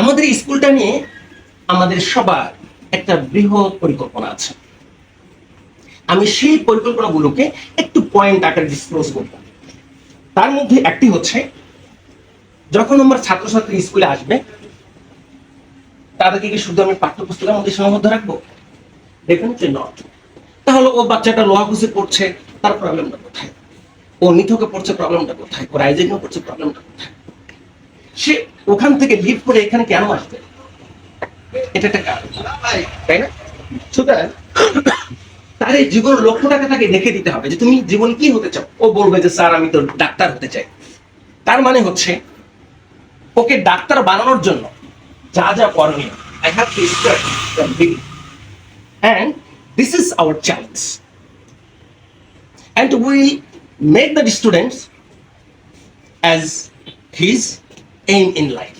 আমাদের স্কুলটা নিয়ে আমাদের সবার একটা বৃহৎ পরিকল্পনা আছে। আমি সেই পরিকল্পনাগুলোকে একটু পয়েন্ট আকারে ডিসক্লোজ করব। তার মধ্যে একটি হচ্ছে, যখন আমার ছাত্রছাত্রী স্কুলে আসবে, তাদেরকে কি শুধু আমি পাঠ্যপুস্তকের মধ্যে সীমাবদ্ধ রাখব? ডেফিনেটলি নট তাহলে ও বাচ্চাটা লোহা খুশি পড়ছে, তার প্রবলেমটা কোথায়? ও নিথকে পড়ছে প্রবলেমটা কোথায়? ও রাইজিংও পড়ছে প্রবলেমটা কোথায়? সে ওখান থেকে লিভ করে এখানে কেন আসবে? এটা একটা কারণ। তাই না? সুতরাং তার এই জীবনের লক্ষ্যটাকে তাকে দেখে দিতে হবে যে তুমি জীবন কি হতে চাও? ও বলবে যে, স্যার, আমি তো ডাক্তার হতে চাই। তার মানে হচ্ছে, ওকে ডাক্তার বানানোর জন্য যা যা করণীয় I have to start and this is our challenge and we make the students as his aim in life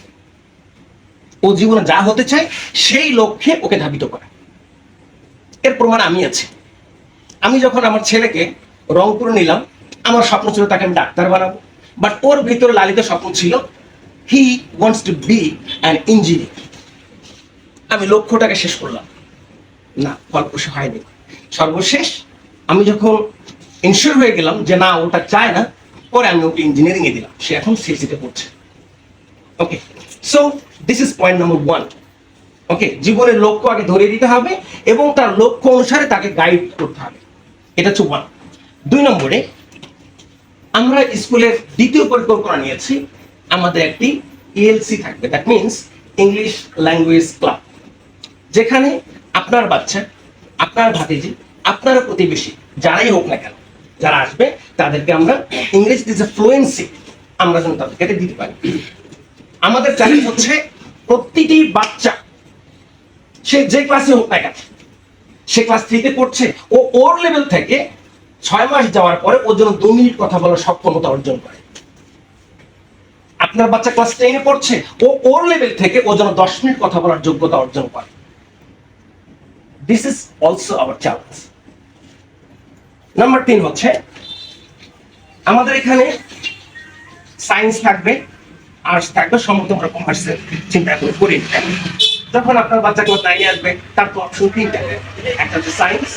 ও জীবনে যা হতে চায়, সেই লক্ষ্যে ওকে ধাবিত করা। এর প্রমাণ আমি আছি। আমি যখন আমার ছেলেকে রংপুরে নিলাম, আমার স্বপ্ন ছিল তাকে আমি ডাক্তার বানাবো। বাট ওর ভিতরে লালিত স্বপ্ন ছিল he wants to be an engineer আমি লক্ষ্যটাকে শেষ করলাম। না, ফলপ্রসূ হয়নি। সর্বশেষ, আমি যখন ইনশিওর হয়ে গেলাম যে না, ওটা চায় না, পরে আমি ওকে ইঞ্জিনিয়ারিং এ দিলাম। সে এখন সিএসিতে পড়ছে। Okay so this is point number one okay জীবনের লক্ষ্য আগে ধরে দিতে হবে এবং তার লক্ষ্য অনুসারে তাকে গাইড করতে হবে। এটা হচ্ছে ওয়ান দুই নম্বরে, আমরা স্কুলের দ্বিতীয় পরিকল্পনা নিয়েছি। আমাদের একটি ইএলসি থাকবে। That means English language club যেখানে আপনার বাচ্চা, আপনার ভাতিজি, আপনার প্রতিবেশী, যারাই হোক না কেন, যারা আসবে, তাদেরকে আমরা ইংলিশ দিজ এ ফ্লুয়েন্সি আমরা যেন তাদেরকে দিতে পারি। আমাদের চ্যালেঞ্জ হচ্ছে প্রতিটি বাচ্চা, সে যে ক্লাসে হোক না কেন, সে ক্লাস থ্রিতে পড়ছে, ও ওর লেভেল থেকে ছয় মাস যাওয়ার পরে ওর জন্য দু মিনিট কথা বলার সক্ষমতা অর্জন করে। আপনার বাচ্চা ক্লাস টেনে পড়ছে, ও ওর লেভেল থেকে ও যেন দশ মিনিট কথা বলার যোগ্যতা অর্জন করে। This is also our challenge number তিন হচ্ছে, আমাদের এখানে সায়েন্স থাকবে আর্টস থাকবে চিন্তা করে যখন আপনার বাচ্চা আসবে, তার তো অপশন একটা হচ্ছে সায়েন্স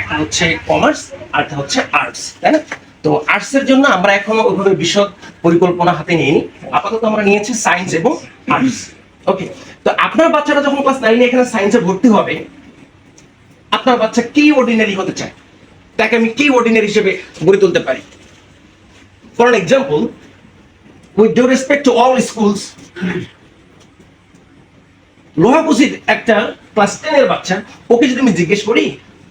একটা হচ্ছে কমার্স আর একটা হচ্ছে আর্টস তাই না? তো আর্টসের জন্য আমরা এখনও ওইভাবে বিশদ পরিকল্পনা হাতে নিইনি। আপাতত আমরা নিয়েছি সায়েন্স এবং আর্টস ওকে তো আপনার বাচ্চারা যখন ক্লাস নাইনে এখানে সায়েন্সে ভর্তি হবে, আপনার বাচ্চা কি অর্ডিনারি হতে চায়? তাকে আমি কি অর্ডিনারি হিসেবে গড়ে তুলতে পারি? For example with due respect to all schools লোহাকুসির একটা ক্লাস টেনের বাচ্চা, ওকে যদি আমি জিজ্ঞেস করি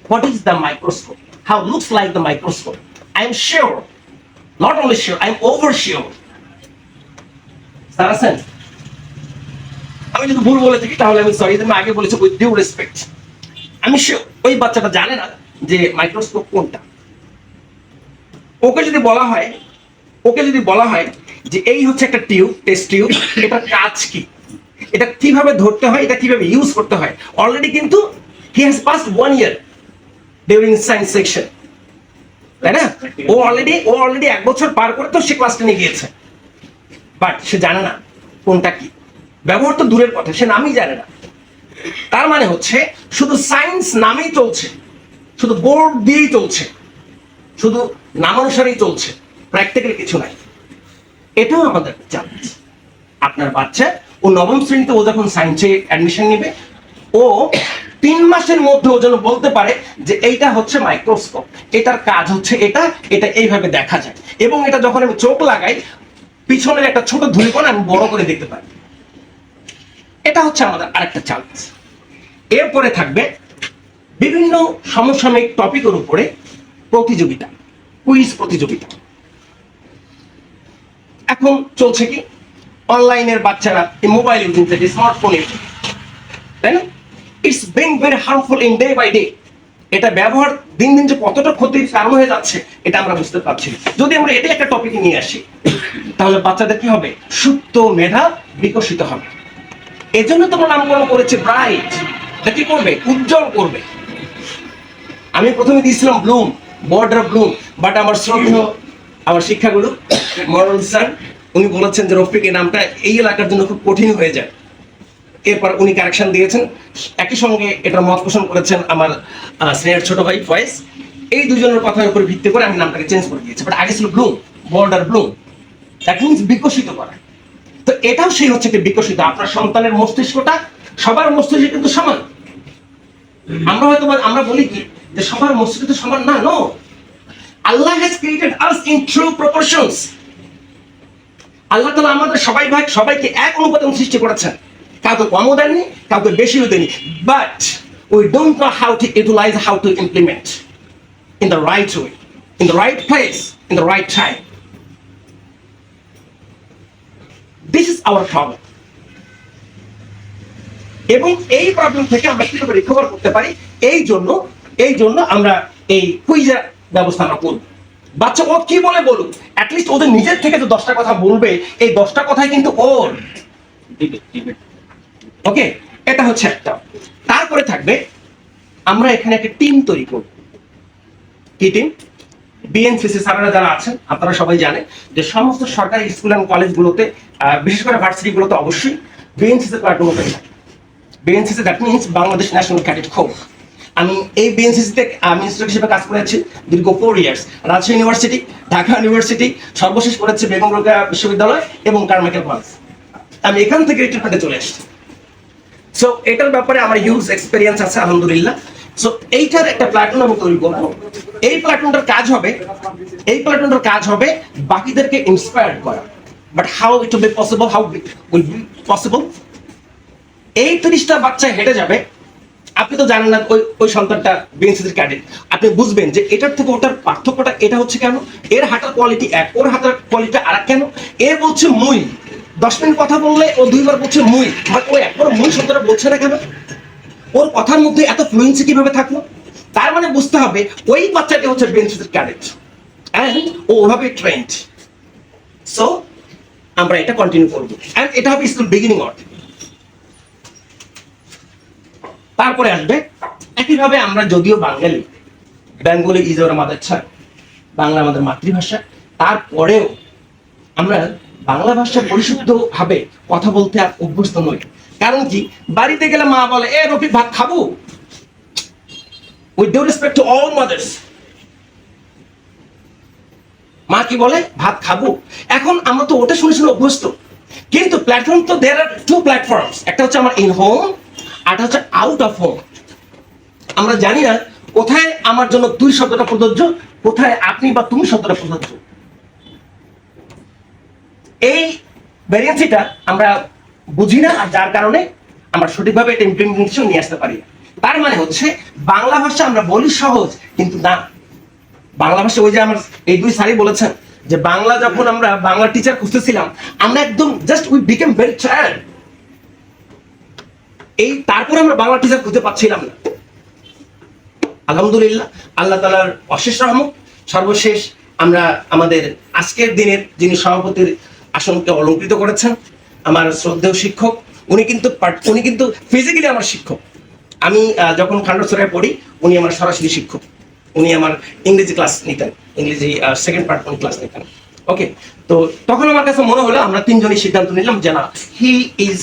what is the microscope how looks like the microscope I am sure not only sure I am over sure sir আছেন আমি যদি ভুল বলে থাকি, তাহলে আমি সরি আমি আগে বলেছি উইথ ডিউ রেসপেক্ট আমি ওই বাচ্চাটা জানে না যে মাইক্রোস্কোপ কোনটা। ওকে যদি বলা হয়, ওকে যদি বলা হয় যে এই হচ্ছে একটা টিউব টেস্ট টিউব এটার কাজ কি? এটা কীভাবে ধরতে হয়, এটা কীভাবে ইউজ করতে হয়? অলরেডি কিন্তু he has pass one year during science section তাই না? ও অলরেডি ও অলরেডি এক বছর পার করে তো সে ক্লাসটা নিয়ে গিয়েছে। বাট সে জানে না কোনটা কি। ব্যবহার তো দূরের কথা, সে নামই জানে না। তার মানে হচ্ছে শুধু সায়েন্স নামেই চলছে, শুধু বোর্ড দিয়েই চলছে, শুধু নামানুসারেই চলছে প্র্যাকটিক্যাল কিছু নাই। এটাও আমাদের চ্যালেঞ্জ আপনার বাচ্চা ও নবম শ্রেণীতে ও যখন সায়েন্সে অ্যাডমিশন নেবে, ও তিন মাসের মধ্যে ও যেন বলতে পারে যে এইটা হচ্ছে মাইক্রোস্কোপ এটার কাজ হচ্ছে এটা এটা এইভাবে দেখা যায়। এবং এটা যখন আমি চোখ লাগাই, পিছনের একটা ছোট ধূলিকণা আমি বড় করে দেখতে পাই। এটা হচ্ছে আমাদের আরেকটা চ্যালেঞ্জ এরপরে থাকবে বিভিন্ন সমসাময়িক টপিকের উপরে প্রতিযোগিতা কুইজ প্রতিযোগিতা। এখন চলছে কি? অনলাইনের বাচ্চারা এই মোবাইল ইউজিং থেকে স্মার্টফোন। ইউজিং তাই না? It's being very harmful in day by day এটা ব্যবহার দিন দিন যে কতটা ক্ষতির কারণ হয়ে যাচ্ছে, এটা আমরা বুঝতে পারছি যদি আমরা এটাই একটা টপিকে নিয়ে আসি, তাহলে বাচ্চাদের কি হবে? সুপ্ত মেধা বিকশিত হবে। এজন্য তোমার নামকরণ করেছে ব্রাইট এটা কি করবে? উজ্জ্বল করবে। আমি প্রথমে দিয়েছিলাম ব্লুম বর্ডার ব্লুম বাট আমার শ্রদ্ধেয় আমার শিক্ষাগুরু মরল স্যার, উনি বলেছেন যে রফিক এই নামটা এই এলাকার জন্য খুব কঠিন হয়ে যায়। এরপর উনি কারেকশন দিয়েছেন। একই সঙ্গে এটার মত পোষণ করেছেন আমার স্নেহের ছোট ভাই ফয়েজ। এই দুজনের কথার উপর ভিত্তি করে আমি নামটাকে চেঞ্জ করে দিয়েছি। বাট আগে ছিল bloom border bloom that means বিকশিত করা। তো এটাও সেই হচ্ছে কি বিকশিত। আপনার সন্তানের মস্তিষ্কটা, সবার মস্তিষ্ক কিন্তু সমান। আমরা হয়তো আমরা বলি কি যে সবার মস্তিষ্ক তো সমান না no Allah has created us in true proportions আল্লাহ তালা আমাদের সবাই ভাগ সবাইকে এক অনুপাতে সৃষ্টি করেছেন। কাউকে কমও দেননি, কাউকে বেশিও দেননি। But we don't know how to utilize how to implement in the right way in the right place in the right time this is our problem এবং এই প্রবলেম থেকে আমরা কীভাবে রিকভার করতে পারি? এই জন্য এই জন্য আমরা এই কুইজের ব্যবস্থা আমরা করব। বাচ্চা ও কি বলে বলুক? অ্যাটলিস্ট ওদের নিজের থেকে যে দশটা কথা বলবে এই দশটা কথাই কিন্তু ওর। ওকে এটা হচ্ছে একটা। তারপরে থাকবে আমরা এখানে একটা টিম তৈরি করব। কি টিম বিএনসিসি স্যারেরা যারা আছেন আপনারা সবাই জানেন যে সমস্ত সরকারি স্কুল অ্যান্ড কলেজগুলোতে বিশেষ করে ভার্সিটিগুলোতে অবশ্যই বিএনসিসি থাকে। BNCC that means Bangladesh national cadet corps আমি এই বিএনসিসিতে আমি ইনস্ট্রাক্টর হিসেবে কাজ করেছি দীর্ঘ four years Rajshahi university Dhaka university সর্বশেষ করেছি বেগম রোকেয়া বিশ্ববিদ্যালয় এবং কারমাইকেল কলেজ আমি এখান থেকে রিক্রুটমেন্টে চলে এসেছি সো এটার ব্যাপারে আমার হিউজ এক্সপিরিয়েন্স আছে, আলহামদুলিল্লাহ। সো এইটার একটা প্ল্যাটফর্ম আমি তৈরি করব। এই প্ল্যাটফর্মটার কাজ হবে, এই প্ল্যাটফর্মটার কাজ হবে বাকিদেরকে ইন্সপায়ার করা। But how it will be possible how will be possible এই তিরিশটা বাচ্চা হেঁটে যাবে আপনি তো জানেন না ওই ওই সন্তানটা বিএনসিসির ক্যাডেট আপনি বুঝবেন যে এটার থেকে ওটার পার্থক্যটা এটা হচ্ছে কেন? এর হাঁটার কোয়ালিটি এক, ওর হাঁটার কোয়ালিটি আর কেন? এ বলছে মুই। দশ মিনিট কথা বললে ও দুইবার বলছে মুই। বাট ও একবার মুই শব্দটা বলছে না কেন? ওর কথার মধ্যে এত ফ্লুয়েন্সি কীভাবে থাকল? তার মানে বুঝতে হবে ওই বাচ্চাটি হচ্ছে বিএনসিসির ক্যাডেট অ্যান্ড ও ওভাবে ট্রেন্ড সো আমরা এটা কন্টিনিউ করব। অ্যান্ড এটা হবে স্কুল বিগিনিং অর্থ তারপরে আসবে। একইভাবে আমরা যদিও বাঙালি, বেঙ্গলি ইজ ওর মাদার ছাড় বাংলা আমাদের মাতৃভাষা, তারপরেও আমরা বাংলা ভাষা পরিশুদ্ধ ভাবে কথা বলতে আর অভ্যস্ত নই। কারণ কি? বাড়িতে গেলে মা বলে, এ রফি ভাত খাব? With due respect to all mothers মা কি বলে? ভাত খাব। এখন আমরা তো ওটা শুনে শুনে অভ্যস্ত। কিন্তু প্ল্যাটফর্ম তো দেয়ার আর টু প্ল্যাটফর্মস একটা হচ্ছে আমার ইন হোম আর হচ্ছে আউট অফ হোম আমরা জানি না কোথায় আমার জন্য তুই শব্দটা প্রযোজ্য, কোথায় আপনি বা তুমি শব্দটা প্রযোজ্য। এই ভ্যারিয়েন্সিটা আমরা বুঝি না আর যার কারণে আমরা সঠিকভাবে এটা ইমপ্লিমেন্টেশন নিয়ে আসতে পারি। তার মানে হচ্ছে বাংলা ভাষা আমরা বলি সহজ, কিন্তু না। বাংলা ভাষা ওই যে আমার এই দুই স্যারই বলেছেন যে বাংলা যখন আমরা বাংলা টিচার খুঁজতেছিলাম, আমরা একদম just we became very tired এই তারপরে আমরা বাংলা টিচার খুঁজে পাচ্ছিলাম না। আলহামদুলিল্লাহ, আল্লাহ তালার অশেষ রহমত। সর্বশেষ আমরা আমাদের আজকের দিনের যিনি সভাপতির আসনকে অলঙ্কৃত করেছেন, আমার শ্রদ্ধেয় শিক্ষক, উনি কিন্তু উনি কিন্তু ফিজিক্যালি আমার শিক্ষক। আমি যখন খান্ডসরায় পড়ি, উনি আমার সরাসরি শিক্ষক। উনি আমার ইংরেজি ক্লাস নিতেন, ইংরেজি সেকেন্ড পার্ট উনি ক্লাস নিতেন। ওকে তো তখন আমার কাছে মনে হলো, আমরা তিনজনই সিদ্ধান্ত নিলাম যে না he is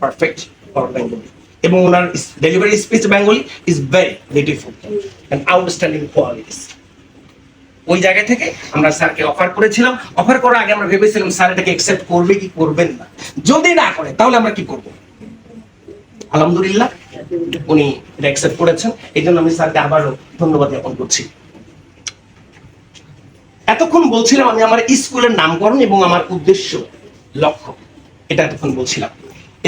perfect for Bengali এবং ওনার delivery speech Bengali is very beautiful and outstanding qualities ওই জায়গা থেকে আমরা স্যারকে অফার করেছিলাম। অফার করার আগে আমরা ভেবেছিলাম স্যার এটাকে অ্যাকসেপ্ট করবে কি করবেন না। যদি না করে, তাহলে আমরা কি করব? আলহামদুলিল্লাহ, উনি এটা অ্যাকসেপ্ট করেছেন। এই জন্য আমি স্যারকে আবারও ধন্যবাদ জ্ঞাপন করছি। এতক্ষণ বলছিলাম আমি আমার স্কুলের নামকরণ এবং আমার উদ্দেশ্য লক্ষ্য। এটা এতক্ষণ বলছিলাম।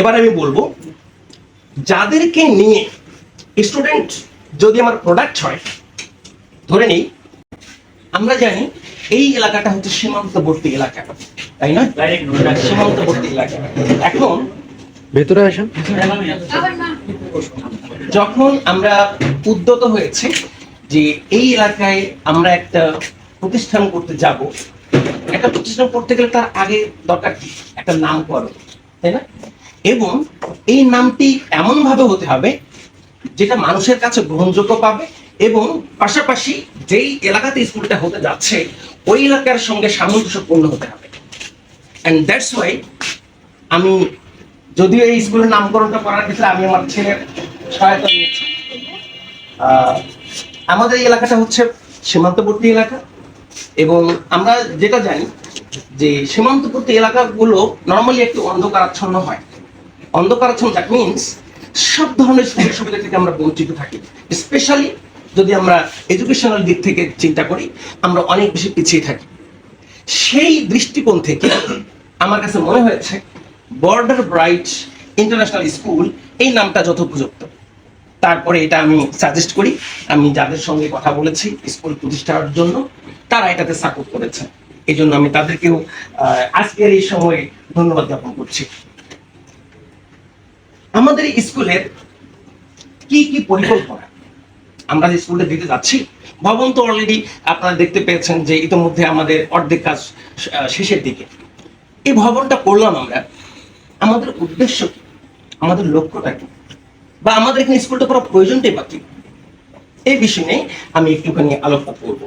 এবার আমি বলব যাদেরকে নিয়ে স্টুডেন্ট যদি আমার প্রোডাক্ট হয় ধরে নিই আমরা জানি এই এলাকাটা হচ্ছে সীমান্তবর্তী এলাকা তাই না? সীমান্তবর্তী এলাকা। এখন ভেতরে আসেন। যখন আমরা উদ্যত হয়েছে যে এই এলাকায় আমরা একটা প্রতিষ্ঠান করতে যাব একটা প্রতিষ্ঠান করতে গেলে তার আগে দরকার কি? একটা নামকরণ তাই না? এবং এই নামটি এমন ভাবে হতে হবে যেটা মানুষের কাছে গ্রহণযোগ্য পাবে এবং পাশাপাশি যেই এলাকাতে স্কুলটা হতে যাচ্ছে, ওই এলাকার সঙ্গে সামঞ্জস্যপূর্ণ হতে হবে। অ্যান্ড দ্যাটস ওয়াই আমি যদিও এই স্কুলের নামকরণটা করার ক্ষেত্রে আমি আমার ছেলের সহায়তা নিয়েছি। আমাদের এই এলাকাটা হচ্ছে সীমান্তবর্তী এলাকা এবং আমরা যেটা জানি যে সীমান্তবর্তী এলাকাগুলো নর্মালি একটু অন্ধকারাচ্ছন্ন হয়। অন্ধকারাচ্ছন্ন দ্যাট মিনস সব ধরনের সুযোগ সুবিধা থেকে আমরা বঞ্চিত থাকি। স্পেশালি যদি আমরা এডুকেশনাল দিক থেকে চিন্তা করি, আমরা অনেক বেশি পিছিয়ে থাকি। সেই দৃষ্টিকোণ থেকে আমার কাছে মনে হয়েছে বর্ডার ব্রাইট ইন্টারন্যাশনাল স্কুল এই নামটা যথোপযুক্ত। তারপরে এটা আমি সাজেস্ট করি, আমি যাদের সঙ্গে কথা বলেছি স্কুল প্রতিষ্ঠার জন্য, তারা এটাতে সাপোর্ট করেছে। এই জন্য আমি তাদেরকেও আজকের এই সময়ে ধন্যবাদ জ্ঞাপন করছি। আমাদের স্কুলের কি কি পরিকল্পনা? আমরা যে স্কুলটা দিতে যাচ্ছি, ভবন তো অলরেডি আপনারা দেখতে পেয়েছেন যে ইতিমধ্যে আমাদের অর্ধেক কাজ শেষের দিকে। এই ভবনটা করলাম আমরা। আমাদের উদ্দেশ্য কি? আমাদের লক্ষ্যটা কি? বা আমাদের এখানে স্কুলটা করার প্রয়োজনটাই বা কি? এই বিষয় নিয়ে আমি একটুখানি আলোকপাত করব।